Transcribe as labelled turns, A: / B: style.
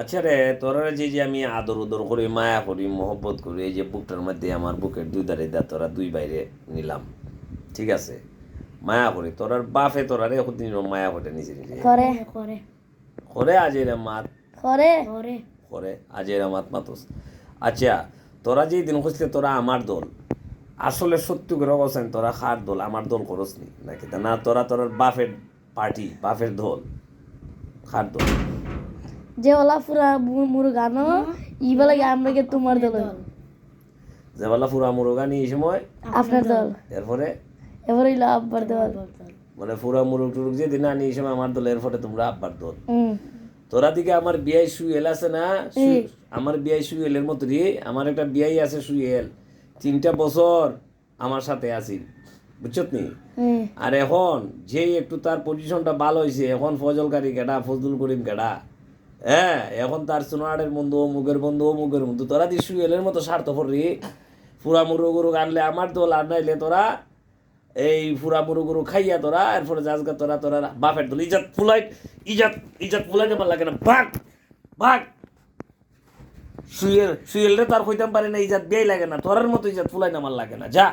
A: আচ্ছা রে তোরা যে যে আমি আদর উদর করি মায়া করি মহব্বত করি এই যে বুকটার মধ্যে আমার বুকের দুই ধারে দা তোরা দুই বাইরে নিলাম। ঠিক আছে? মায়া করি তোরার বাপে তোরারে এখন মায়া করে নিজে নিজে।
B: করে।
C: করে।
A: করে আজ এরা মাত।
B: করে।
C: করে।
A: করে আজ এরা মাত মাতুস। আচ্ছা তোরা যেই দিন খুঁজলে তোরা আমার দল আসলে সত্যি করে বলছেন তোরা খার দল? আমার দল করস নি নাকি না তোরা তোর বাপের পার্টি বাপের দল। খার দল?
B: যে ওলা পুরা মুরগানো আমরা কে তোমার দল।
A: মুরগানি এই সময়
B: আপনার দল।
A: এরপরে?
B: এবার আব্বার দল।
A: মানে ফুরা মুরগ টুরুক যে দিন আনি এই সময় আমার দল এরপরে তোমরা আব্বার দল। তোরা দিকে আমার বিয়াই সুয়েল আছে না? আমার বিয়াই সুয়েলের মতো রে আমার একটা বিয়াই আছে সুয়েল। তিনটা বছর আমার সাথে আছি বুঝছত নি? আর এখন যেই একটু তার পজিশনটা ভালো হয়েছে এখন ফজলকারী কেডা ফজলুল করিম কেডা হ্যাঁ এখন তার সোনারের বন্ধু, অমুকের বন্ধু অমুকের বন্ধু। তোরা দি সুয়েলের মতো স্বার্থপর রে ফুরা মুরু গুরু আনলে আমার দোল আর নাইলে তোরা এই ফুরা মুরু গুরু খাইয়া তোরা, এরপরে যাজগা তোরা তোরা বাপের দোল ইজাত ফুলাই ইজাত ইজাত ফুলাই আমার লাগে না ভাগ ভাগ। সুয়েল সুয়েল রে তার কইতাম পারে না ইজাত বিয়াই লাগে না, তোরার মতো ইজাত ফুলাই আমার লাগে না যা।